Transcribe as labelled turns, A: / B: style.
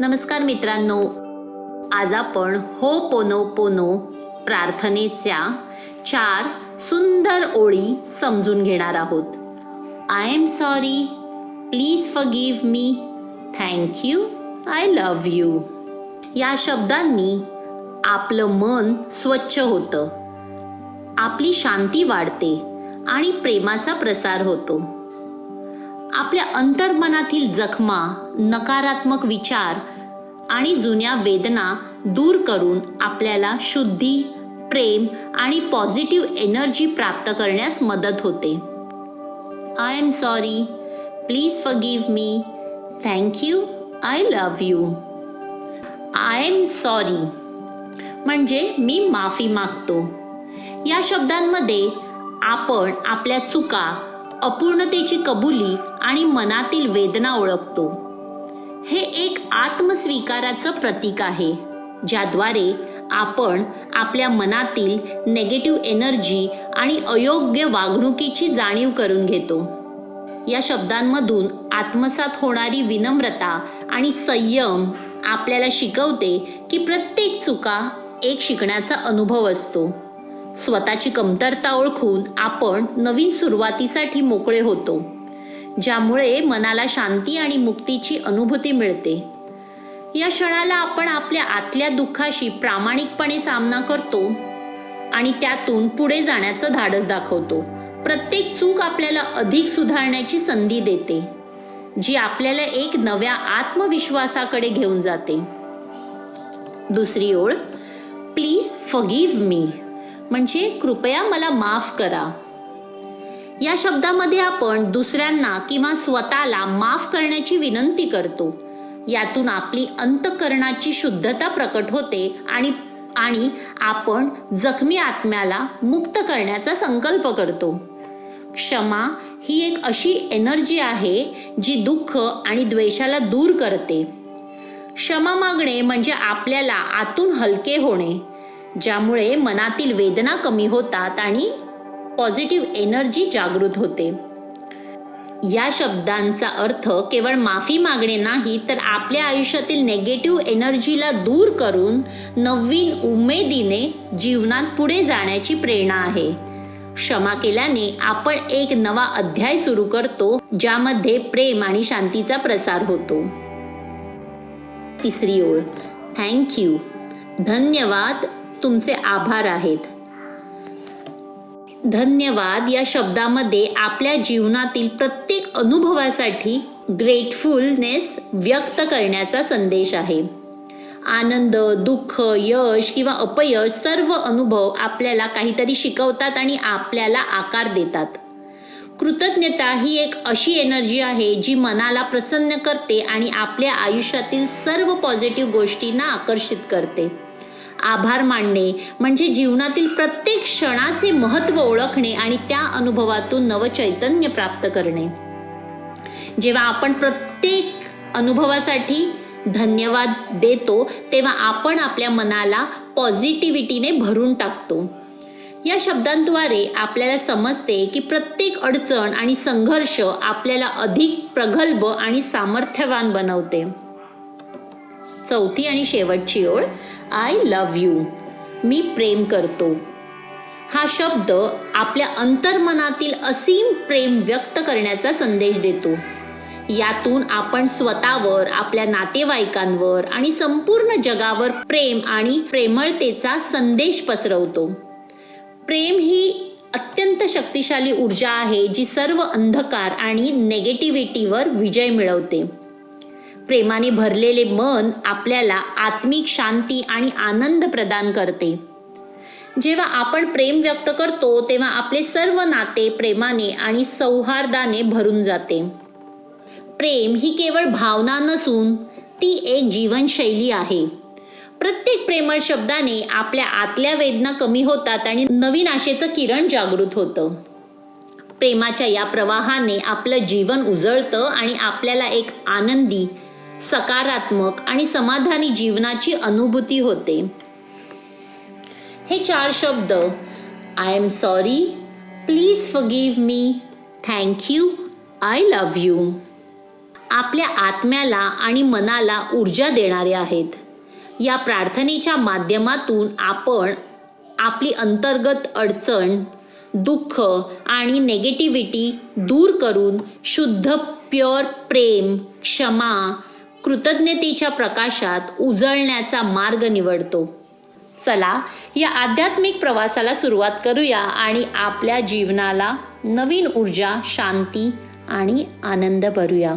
A: नमस्कार मित्रांनो. आज आपण हो पोनो पोनो प्रार्थनेच्या चार सुंदर ओळी समजून घेणार आहोत. I am sorry please forgive me thank you I love you या शब्दांनी आपलं मन स्वच्छ होतं. आपली शांती वाढते आणि प्रेमाचा प्रसार होतो. आपल्या अंतर्मनातील जखमा नकारात्मक विचार आणि जुन्या वेदना दूर करून आपल्याला शुद्धी प्रेम आणि पॉझिटिव्ह एनर्जी प्राप्त करण्यास मदत होते. I am sorry please forgive me thank you I love you I am sorry म्हणजे मी माफी मागतो. या शब्दांमध्ये आपण आपल्या चुका अपूर्णतेची कबुली आणि मनातील वेदना ओळखतो. हे एक आत्मस्वीकाराचं प्रतीक आहे ज्याद्वारे आपण आपल्या मनातील नेगेटिव्ह एनर्जी आणि अयोग्य वागणुकीची जाणीव करून घेतो. या शब्दांमधून आत्मसात होणारी विनम्रता आणि संयम आपल्याला शिकवते की प्रत्येक चुका एक शिकण्याचा अनुभव असतो. स्वतःची कमतरता ओळखून आपण नवीन सुरुवातीसाठी मोकळे होतो ज्यामुळे मनाला शांती आणि मुक्तीची अनुभूती मिळते. या क्षणाला आपण आपल्या आतल्या दुःखाशी प्रामाणिकपणे सामना करतो आणि त्यातून पुढे जाण्याचं धाडस दाखवतो. प्रत्येक चूक आपल्याला अधिक सुधारण्याची संधी देते जी आपल्याला एक नव्या आत्मविश्वासाकडे घेऊन जाते. दुसरी ओळ प्लीज फगीव मी. म्हणजे कृपया मला माफ करा. या शब्दामध्ये आपण दुसऱ्यांना किंवा स्वतःला माफ करण्याची विनंती करतो. यातून आपली अंतकरणाची शुद्धता प्रकट होते आणि आणि आपण जखमी आत्म्याला मुक्त करण्याचा संकल्प करतो. क्षमा ही एक अशी एनर्जी आहे जी दुःख आणि द्वेषाला दूर करते. क्षमा मागणे म्हणजे आपल्याला आतून हलके होणे. ज्यामुळे मनातील वेदना कमी होतात आणि पॉझिटिव्ह एनर्जी जागृत होते. या शब्दांचा अर्थ केवळ माफी मागणे नाही तर आपल्या आयुष्यातील नेगेटिव्ह एनर्जीला दूर करून नवीन उमेदीने जीवनात पुढे जाण्याची प्रेरणा आहे. क्षमा केल्याने आपण एक नवा अध्याय सुरू करतो ज्यामध्ये प्रेम आणि शांतीचा प्रसार होतो. तिसरी ओळ. थँक्यू धन्यवाद. तुमचे आभार आहेत. धन्यवाद. या शब्दामध्ये आपल्या जीवनातील प्रत्येक अनुभवासाठी ग्रेटफुलनेस व्यक्त करण्याचा संदेश आहे. आनंद दुःख यश किंवा अपयश सर्व अनुभव आपल्याला काहीतरी शिकवतात आणि आपल्याला आकार देतात. कृतज्ञता ही एक अशी एनर्जी आहे जी मनाला प्रसन्न करते आणि आपल्या आयुष्यातील सर्व पॉझिटिव्ह गोष्टींना आकर्षित करते. आभार मानणे म्हणजे जीवनातील प्रत्येक क्षणाचे महत्त्व ओळखणे आणि त्या अनुभवातून नवचैतन्य प्राप्त करणे. जेव्हा आपण प्रत्येक अनुभवासाठी धन्यवाद देतो तेव्हा आपण आपल्या मनाला पॉझिटिव्हिटीने भरून टाकतो. या शब्दांद्वारे आपल्याला समजते की प्रत्येक अडचण आणि संघर्ष आपल्याला अधिक प्रगल्भ आणि सामर्थ्यवान बनवते. चौथी आणि शेवटची ओळ आय लव्ह यू मी प्रेम करतो. हा शब्द आपल्या अंतर्मनातील असीम प्रेम व्यक्त करण्याचा संदेश देतो. यातून आपण स्वतःवर आपल्या नातेवाईकांवर आणि संपूर्ण जगावर प्रेम आणि प्रेमळतेचा संदेश पसरवतो. प्रेम ही अत्यंत शक्तिशाली ऊर्जा आहे जी सर्व अंधकार आणि नेगेटिव्हिटीवर विजय मिळवते. प्रेमाने भरलेले मन आपल्याला आत्मिक शांती आणि आनंद प्रदान करते. जेव्हा आपण प्रेम व्यक्त करतो तेव्हा आपले सर्व नाते प्रेमाने आणि सौहार्दाने भरून जाते. प्रेम ही केवळ भावना नसून ती एक जीवनशैली आहे. प्रत्येक प्रेमळ शब्दाने आपल्या आतल्या वेदना कमी होतात आणि नवीन आशेचं किरण जागृत होतं. प्रेमाच्या या प्रवाहाने आपलं जीवन उजळतं आणि आपल्याला एक आनंदी सकारात्मक आणि समाधानी जीवनाची अनुभूती होते. हे चार शब्द I am sorry please forgive me thank you I love you आपल्या आत्म्याला आणि मनाला ऊर्जा देणारे आहेत. या प्रार्थनेच्या माध्यमातून आपण आपली अंतर्गत अडचण दुःख आणि नेगेटिव्हिटी दूर करून शुद्ध प्युअर प्रेम क्षमा कृतज्ञतेच्या प्रकाशात उजळण्याचा मार्ग निवडतो. चला या आध्यात्मिक प्रवासाला सुरुवात करूया आणि आपल्या जीवनाला नवीन ऊर्जा शांती आणि आनंद भरूया.